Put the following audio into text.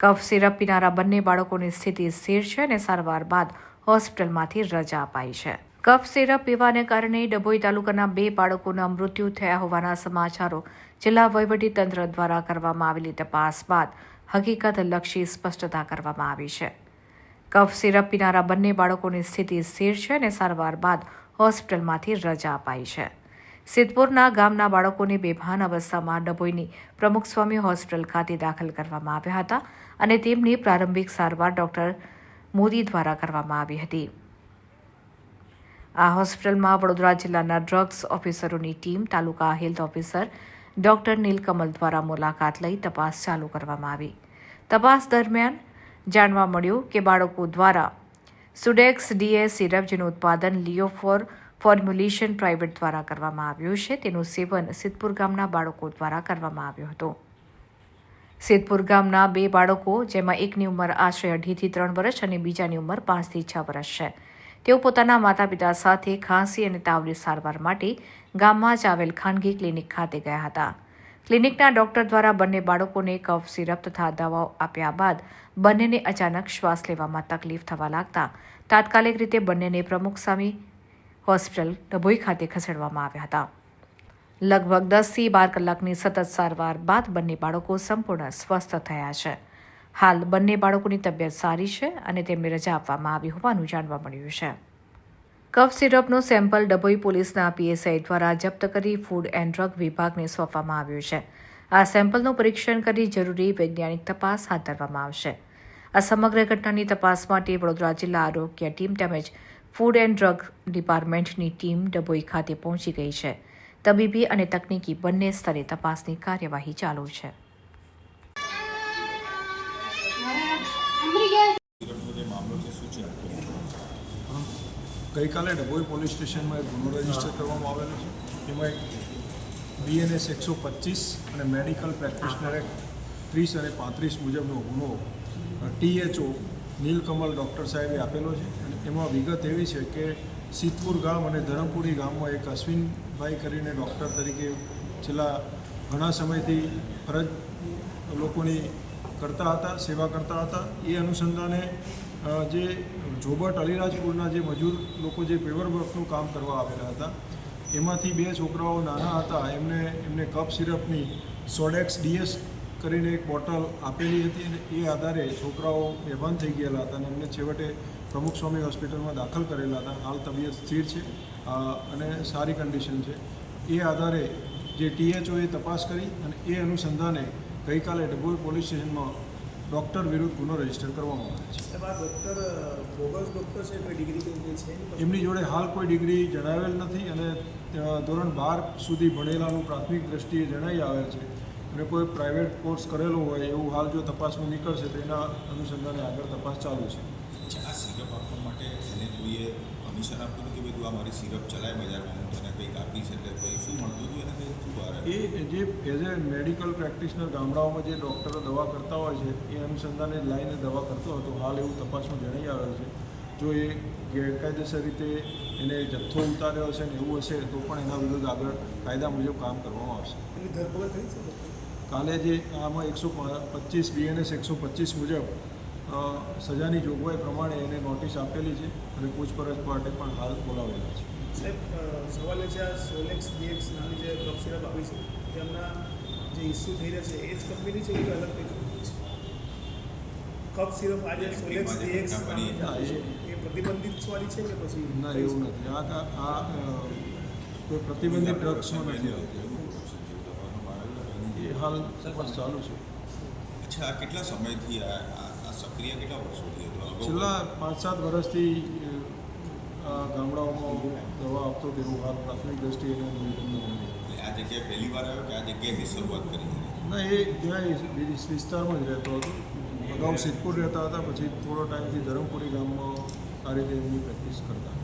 કફ syrup પીનારા બંને બાળકોની સ્થિતિ સ્થિર છે અને સારવાર બાદ હોસ્પિટલમાંથી રજા અપાઈ છે. કફ સિરપ પીવાને કારણે ડભોઈ તાલુકાના બે બાળકોના મૃત્યુ થયા હોવાના સમાચારો જિલ્લા તંત્ર દ્વારા કરવામાં આવેલી તપાસ બાદ હકીકત લક્ષી સ્પષ્ટતા કરવામાં આવી છે. કફ સિરપ પીનારા બંને બાળકોની સ્થિતિ સ્થિર છે અને સારવાર બાદ હોસ્પિટલમાંથી રજા અપાઈ છે. સિદ્ધપુરના ગામના બાળકોને બેભાન અવસ્થામાં ડભોઈની પ્રમુખ સ્વામી હોસ્પિટલ ખાતે દાખલ કરવામાં આવ્યા હતા અને તેમની પ્રારંભિક સારવાર ડોક્ટર મોદી દ્વારા કરવામાં આવી હતી. આ હોસ્પિટલમાં વડોદરા જિલ્લાના drugs ઓફિસરોની team, taluka health officer doctor Neelkamal દ્વારા મુલાકાત લઈ તપાસ ચાલુ કરવામાં આવી. તપાસ દરમિયાન જાણવા મળ્યું કે બાળકો દ્વારા સુડેક્સ ડીએ સિરપ જેનું ઉત્પાદન લિયોફોર ફોર્મ્યુલેશન પ્રાઇવેટ દ્વારા કરવામાં આવ્યું છે. તેનું સેવન સિદ્ધપુર ગામના બાળકો દ્વારા કરવામાં આવ્યું હતું. સિદ્ધપુર ગામના બે બાળકો, જેમાં એકની ઉંમર આશરે અઢીથી ત્રણ વર્ષ અને બીજાની ઉંમર પાંચથી છ વર્ષ છે. તેઓ પોતાના માતા પિતા સાથે ખાંસી અને તાવની સારવાર માટે ગામમાં જ આવેલ ખાનગી ક્લિનિક ખાતે ગયા હતા. ક્લિનિકના ડોક્ટર દ્વારા બંને બાળકોને કફ, સિરપ તથા દવાઓ આપ્યા બાદ બંનેને અચાનક શ્વાસ લેવામાં તકલીફ થવા લાગતા તાત્કાલિક રીતે બંનેને પ્રમુખ સ્વામી હોસ્પિટલ ડભોઈ ખાતે ખસેડવામાં આવ્યા હતા. લગભગ દસથી બાર કલાકની સતત સારવાર બાદ બંને બાળકો સંપૂર્ણ સ્વસ્થ થયા છે. હાલ બંને બાળકોની તબિયત સારી છે અને તેમને રજા આપવામાં આવી હોવાનું જાણવા મળ્યું છે. કફ સિરપનું સેમ્પલ ડભોઈ પોલીસના પીએસઆઈ દ્વારા જપ્ત કરી ફૂડ એન્ડ ડ્રગ વિભાગને સોંપવામાં આવ્યું છે. આ સેમ્પલનું પરીક્ષણ કરી જરૂરી વૈજ્ઞાનિક તપાસ હાથ ધરવામાં આવશે. આ સમગ્ર ઘટનાની તપાસ માટે વડોદરા જિલ્લા આરોગ્ય ટીમ તેમજ ફૂડ એન્ડ ડ્રગ ડિપાર્ટમેન્ટની ટીમ ડભોઈ ખાતે પહોંચી ગઈ છે. તબીબી અને તકનીકી બંને સ્તરે તપાસની કાર્યવાહી ચાલુ છે. ગઈકાલે ડભોઈ પોલીસ સ્ટેશનમાં એક ગુનો રજિસ્ટર કરવામાં આવેલો છે. એમાં એક બીએનએસ એકસો પચીસ અને મેડિકલ પ્રેક્ટિશનર એક્ટ ત્રીસ અને પાંત્રીસ મુજબનો ગુનો ટીએચઓ નીલકમલ ડૉક્ટર સાહેબે આપેલો છે. એમાં વિગત એવી છે કે સિદ્ધપુર ગામ અને ધરમપુરી ગામમાં એક અશ્વિનભાઈ કરીને ડૉક્ટર તરીકે છેલ્લા ઘણા સમયથી ફરજ લોકોની કરતા હતા, સેવા કરતા હતા. એ અનુસંધાને જે જોબટ અલીરાજપુરના જે મજૂર લોકો જે પેવર વર્કનું કામ કરવા આવેલા હતા, એમાંથી બે છોકરાઓ નાના હતા. એમને એમને કપ સિરપની સોડેક્સ ડીએસ કરીને એક બોટલ આપેલી હતી અને એ આધારે છોકરાઓ બેભાન થઈ ગયેલા હતા અને એમને છેવટે પ્રમુખ સ્વામી હોસ્પિટલમાં દાખલ કરેલા હતા. હાલ તબિયત સ્થિર છે અને સારી કન્ડિશન છે. એ આધારે જે ટીએચઓએ તપાસ કરી અને એ અનુસંધાને ગઈકાલે ડભોઈ પોલીસ સ્ટેશનમાં ડૉક્ટર વિરુદ્ધ ગુનો રજિસ્ટર કરવામાં આવે છે. એમની જોડે હાલ કોઈ ડિગ્રી જણાવેલ નથી અને ધોરણ બાર સુધી ભણેલાનું પ્રાથમિક દ્રષ્ટિએ જણાઈ આવેલ છે. અને કોઈ પ્રાઇવેટ કોર્સ કરેલો હોય એવું હાલ જો તપાસમાં નીકળશે તો એના અનુસંધાને આગળ તપાસ ચાલુ છે. આ સિરપ આપવા માટે એને કોઈએ કમિશન આપ્યું હતું કે ભાઈ આ મારી સિરપ ચલાય બજારમાં હું તને કંઈક આપીશ એટલે કંઈ શું મળતું હતું એને શું બહાર એ જે એઝ એ મેડિકલ પ્રેક્ટિશનર ગામડાઓમાં જે ડૉક્ટરો દવા કરતા હોય છે એ અનુસંધાને લાઈને દવા કરતો હતો. હાલ એવું તપાસમાં જણાઈ આવ્યો છે. જો એ ગેરકાયદેસર રીતે એને જથ્થો ઉતાર્યો હશે ને એવું હશે તો પણ એના વિરુદ્ધ આગળ કાયદા મુજબ કામ કરવામાં આવશે. એની ધરપકડ થઈ છે? કાલે જે આમાં એકસો પચીસ બીએનએસ એકસો પચીસ મુજબ સજાની જોગવાઈ પ્રમાણે એને નોટિસ આપેલી છે અને પૂછપરછ માટે પણ હાલ બોલાવેલા છે. સાહેબ સવાલ એ છે આ સોલેક્સ ડીએક્સ નામની જે કફ સિરપ આવી છે એમના જે ઇસ્યુ થઈ રહ્યા છે એ જ કંપની છે કે અલગ કંપની છે? કફ સિરપ આજે સોલેક્સ ડીએક્સ એ પ્રતિબંધિત વાળી છે કે પછી ના એવું નથી. આ કા- આ કોઈ પ્રતિબંધિત ડ્રગ્સમાં નથી આવતી. એ હાલ ચાલુ છે. અચ્છા આ કેટલા સમયથી આ સક્રિય કેટલા વર્ષોથી હતો? છેલ્લા પાંચ સાત વર્ષથી ગામડાઓમાં દવા આપતો તેવું હાલ પ્રાથમિક દ્રષ્ટિએ આ જગ્યાએ પહેલી વાર આવ્યો કે આ જગ્યાએથી શરૂઆત કરી? ના એ ત્યાં વિસ્તારમાં જ રહેતો હતો. અગાઉ સિદ્ધપુર રહેતા હતા પછી થોડો ટાઈમથી ધરમપુરી ગામમાં આ રીતે એમની પ્રેક્ટિસ કરતા